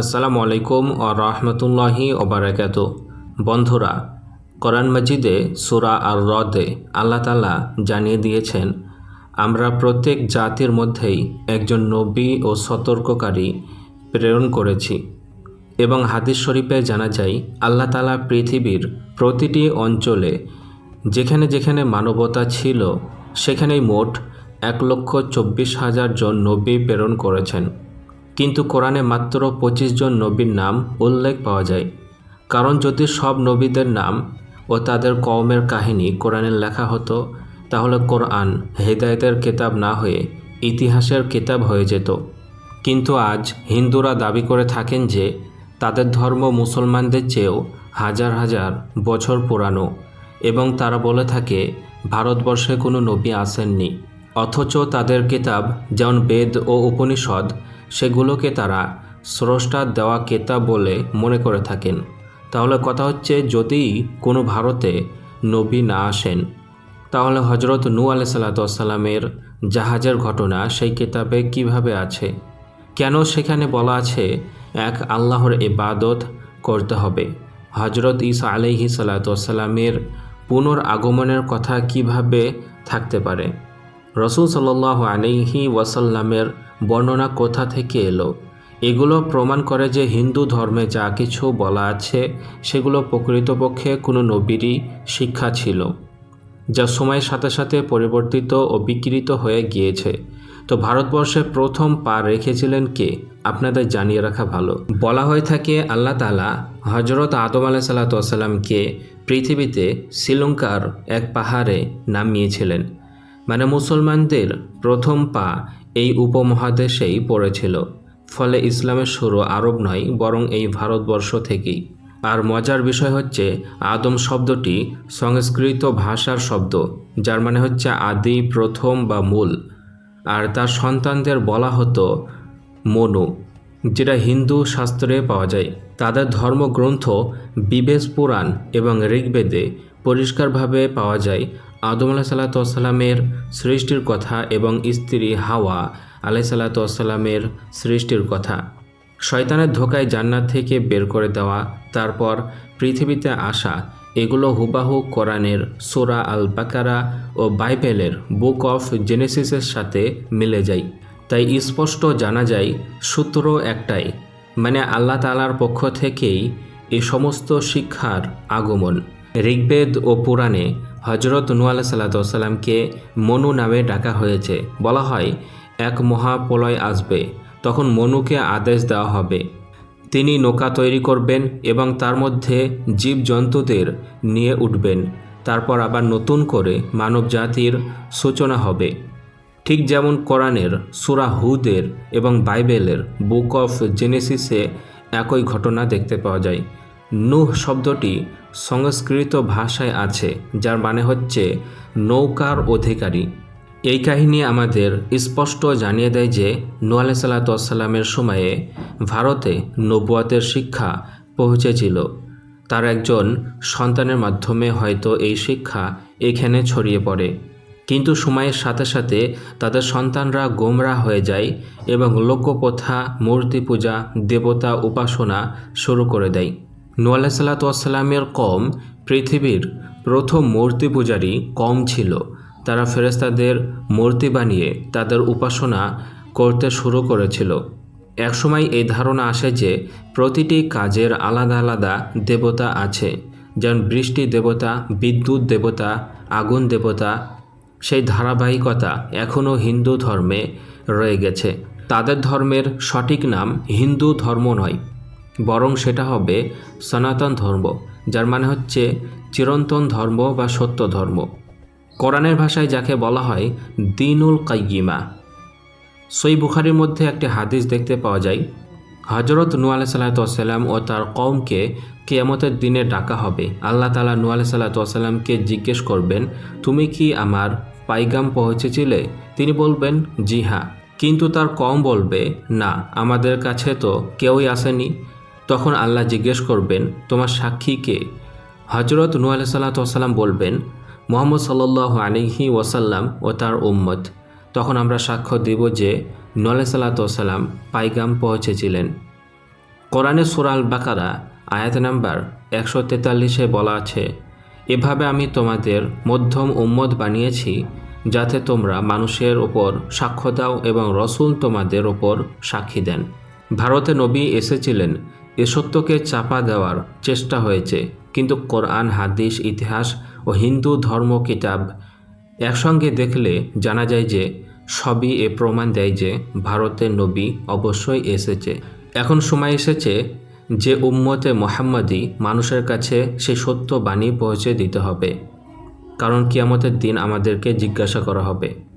আসসালামু আলাইকুম ও রহমতুল্লাহি ওবরাকাত বন্ধুরা, কোরআন মজিদে, সুরা আর হ্রদে আল্লাহ তালা জানিয়ে দিয়েছেন, আমরা প্রত্যেক জাতির মধ্যেই একজন নবী ও সতর্ককারী প্রেরণ করেছি এবং হাদিস শরীফে জানা যায়, আল্লাহ তালা পৃথিবীর প্রতিটি অঞ্চলে যেখানে যেখানে মানবতা ছিল, সেখানেই মোট এক লক্ষ চব্বিশ হাজার জন নবী প্রেরণ করেছেন। কিন্তু কোরআনে মাত্র পঁচিশ জন নবীর নাম উল্লেখ পাওয়া যায়। কারণ যদি সব নবীদের নাম ও তাদের কওমের কাহিনী কোরআনে লেখা হতো, তাহলে কোরআন হেদায়েতের কিতাব না হয়ে ইতিহাসের কিতাব হয়ে যেত। কিন্তু আজ হিন্দুরা দাবি করে থাকেন যে তাদের ধর্ম মুসলমানদের চেয়েও হাজার হাজার বছর পুরানো এবং তারা বলে থাকে, ভারতবর্ষে কোনো নবী আসেননি। অথচ তাদের কিতাব যেমন বেদ ও উপনিষদ সেগুলোকে তারা স্রষ্টার দেওয়া কেতাব বলে মনে করে থাকেন। তাহলে কথা হচ্ছে, যদি কোনো ভারতে নবী না আসেন, তাহলে হজরত নু আলাই সাল্লাতামের জাহাজের ঘটনা সেই কিতাবে কীভাবে আছে? কেন সেখানে বলা আছে, এক আল্লাহর ইবাদত করতে হবে? হজরত ইসা আলাইহি সাল্লাতামের পুনর আগমনের কথা কীভাবে থাকতে পারে? রসুল সাল্লাহ আলাইহি ওয়াসাল্লামের বর্ণনা কোথা থেকে এলো? এগুলো প্রমাণ করে যে হিন্দু ধর্মে যা কিছু বলা আছে, সেগুলো প্রকৃতপক্ষে কোনো নবীরই শিক্ষা ছিল, যা সময়ের সাথে সাথে পরিবর্তিত ও বিকৃত হয়ে গিয়েছে। তো ভারতবর্ষে প্রথম পা রেখেছিলেন কে? আপনাদের জানিয়ে রাখা ভালো। বলা হয়ে থাকে আল্লাহ তালা হজরত আদম আলাহ সাল্লাতামকে পৃথিবীতে শ্রীলঙ্কার এক পাহাড়ে নামিয়েছিলেন। মানে মুসলমানদের প্রথম পা এই উপমহাদেশেই পড়েছিল। ফলে ইসলামের শুরু আরব নয়, বরং এই ভারতবর্ষ থেকেই। আর মজার বিষয় হচ্ছে, আদম শব্দটি সংস্কৃত ভাষার শব্দ, যার মানে হচ্ছে আদি, প্রথম বা মূল। আর তার সন্তানদের বলা হতো মনু, যেটা হিন্দু শাস্ত্রে পাওয়া যায়। তাদের ধর্মগ্রন্থ বিবেশ পুরাণ এবং ঋগ্বেদে পরিষ্কারভাবে পাওয়া যায় আদম আলাহ সাল্লাতামের সৃষ্টির কথা এবং স্ত্রী হাওয়া আলাই সাল্লাতামের সৃষ্টির কথা। শয়তানের ধোকায় জান্নাত থেকে বের করে দেওয়া, তারপর পৃথিবীতে আসা, এগুলো হুবাহু কোরআনের সোরা আল বাকারা ও বাইবেলের বুক অফ জেনেসিসের সাথে মিলে যায়। তাই স্পষ্ট জানা যায়, সূত্র একটাই মানে আল্লাহ তালার পক্ষ থেকেই এ সমস্ত শিক্ষার আগমন। ঋগ্বেদ ও পুরাণে হজরত নুয়াল সাল্লাতামকে মনু নামে ডাকা হয়েছে। বলা হয়, এক মহাপ্রলয় আসবে, তখন মনুকে আদেশ দেওয়া হবে। তিনি নৌকা তৈরি করবেন এবং তার মধ্যে জীবজন্তুদের নিয়ে উঠবেন। তারপর আবার নতুন করে মানব জাতির সূচনা হবে। ঠিক যেমন কোরআনের, সুরা হুদের এবং বাইবেলের বুক অফ জেনেসিসে একই ঘটনা দেখতে পাওয়া যায়। নুহ শব্দটি সংস্কৃত ভাষায় আছে, যার মানে হচ্ছে নৌকার অধিকারী। এই কাহিনী আমাদের স্পষ্ট জানিয়ে দেয় যে নু সাল্লাতামের সময়ে ভারতে নবুয়াতের শিক্ষা পৌঁছেছিল। তার একজন সন্তানের মাধ্যমে হয়তো এই শিক্ষা এখানে ছড়িয়ে পড়ে। কিন্তু সময়ের সাথে সাথে তাদের সন্তানরা গোমরা হয়ে যায় এবং লোকপ্রথা মূর্তি পূজা দেবতা, উপাসনা শুরু করে দেয়। নু আল্লাহ সাল্লাতামের কম পৃথিবীর প্রথম মূর্তি পূজারই কম ছিল। তারা ফেরেস্তাদের মূর্তি বানিয়ে তাদের উপাসনা করতে শুরু করেছিল। একসময় এই ধারণা আসে যে প্রতিটি কাজের আলাদা আলাদা দেবতা আছে। যেমন বৃষ্টি দেবতা, বিদ্যুৎ দেবতা, আগুন দেবতা, সেই ধারাবাহিকতা এখনও হিন্দু ধর্মে রয়ে গেছে। তাদের ধর্মের সঠিক নাম হিন্দু ধর্ম নয়। বরং সেটা হবে সনাতন ধর্ম, যার মানে হচ্ছে চিরন্তন ধর্ম বা সত্য ধর্ম। কোরআনের ভাষায় যাকে বলা হয় দিনুল কাইগিমা সই বুখারির মধ্যে একটি হাদিস দেখতে পাওয়া যায় হজরত নু আলাহ সাল্লাতাম ও তার কমকে কেয়ামতের দিনে ডাকা হবে। আল্লাহ তালা নু আলাহ জিজ্ঞেস করবেন, তুমি কি আমার পাইগাম পৌঁছেছিলে? তিনি বলবেন, জি হ্যাঁ। কিন্তু তার কম বলবে, না, আমাদের কাছে তো কেউই আসেনি। তখন আল্লাহ জিজ্ঞেস করবেন, তোমার সাক্ষী কে? হজরত নু আলাহ সাল্লাতাম বলবেন, মোহাম্মদ সাল্লাহ আলিহি ওয়াসাল্লাম ও তার উম্মত। তখন আমরা সাক্ষ্য দিব যে নলে সাল্লাতাম পাইগাম পৌঁছেছিলেন। কোরআনে সুরাল বাকারা আয়াত নাম্বার একশো তেতাল্লিশে বলা আছে, এভাবে আমি তোমাদের মধ্যম উম্মত বানিয়েছি যাতে তোমরা মানুষের ওপর সাক্ষ্য দাও এবং রসুল তোমাদের ওপর সাক্ষী দেন। ভারতে নবী এসেছিলেন এ সত্যকে চাপা দেওয়ার চেষ্টা হয়েছে। কিন্তু কোরআন, হাদিস, ইতিহাস ও হিন্দু ধর্ম, কিতাব একসঙ্গে দেখলে জানা যায় যে সবই এ প্রমাণ দেয় যে ভারতের নবী অবশ্যই এসেছে। এখন সময় এসেছে যে উম্মতে মোহাম্মদী মানুষের কাছে সেই সত্য বাণী পৌঁছে দিতে হবে। কারণ কিয়ামতের দিন আমাদেরকে জিজ্ঞাসা করা হবে।